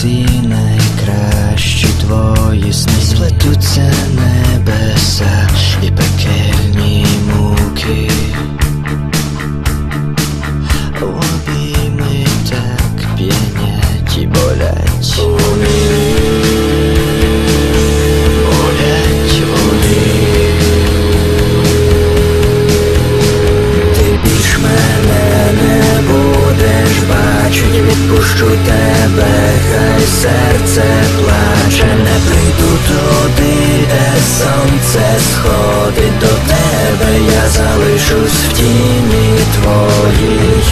всі найкращі твої сни. Сплетуться серце плаче, не прийду туди, де сонце сходить до тебе, я залишусь в тіні твоїй.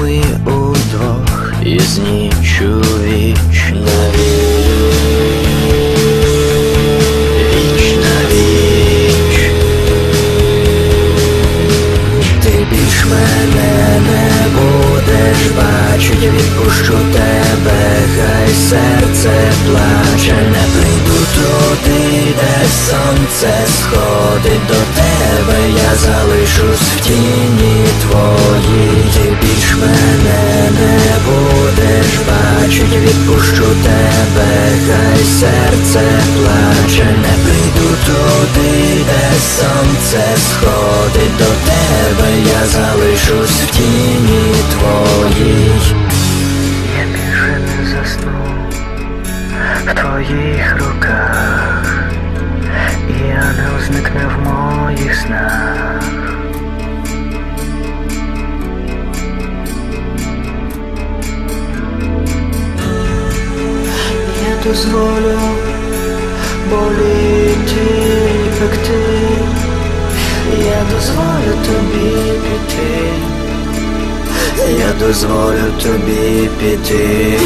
Ми удвох із нічу віч Віч на віч. Ти більш мене не будеш бачить, відпущу тебе, хай серце плаче, не прийду туди, де сонце сходить до тебе, я залишусь в тіні твоїй, мене не будеш бачить, відпущу тебе, хай серце плаче, не прийду туди, де сонце сходить до тебе, я залишусь в тіні твоїй. Я більше не засну в твоїх руках, і ангел зникне в моїх снах. Дозволю боліти і пекти, я дозволю тобі піти, я дозволю тобі піти.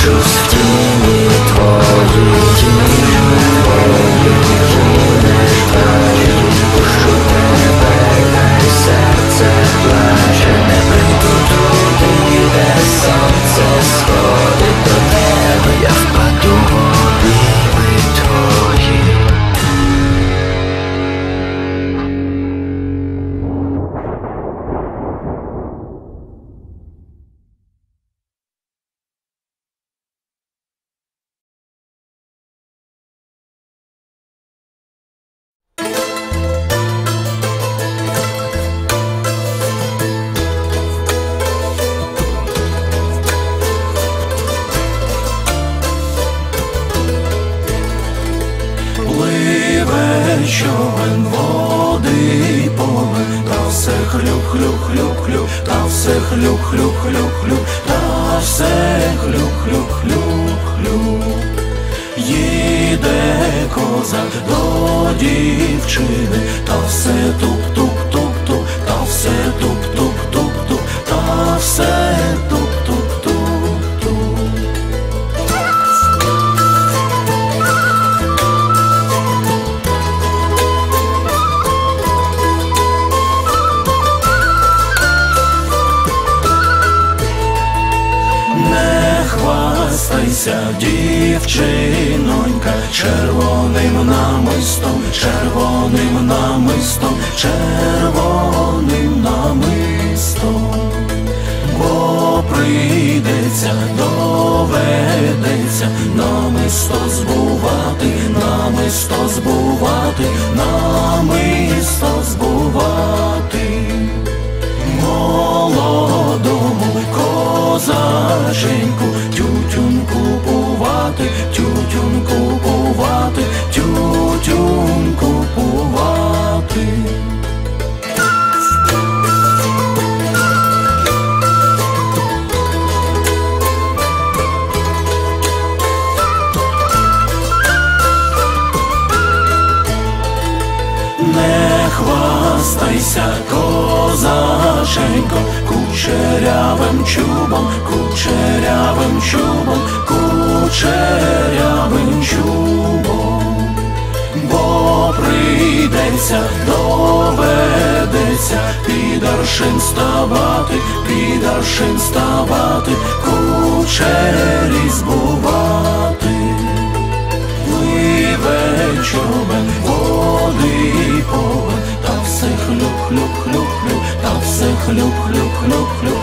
Залишусь в тіні твоїй, все хлюк-хлюк-хлюк-хлюк, та все хлюк-хлюк-хлюк-хлюк, та все хлюк-хлюк-хлюк-хлюк. Їде козак до дівчини, та все туп, хвастайся, дівчинонька, червоним намистом, червоним намистом, червоним намистом, бо прийдеться, доведеться намисто збувати, хвастайся, козаченько, кучерявим чубом, кучерявим чубом, кучерявим чубом, бо прийдеться, доведеться, під аршин ставати, під аршин ставати, кучері збувати. Пливе човен, все хлюп-хлюп-хлюп-хлюп, та все хлюп-хлюп-хлюп-хлюп, та все хлюп-хлюп-хлюп-хлюп.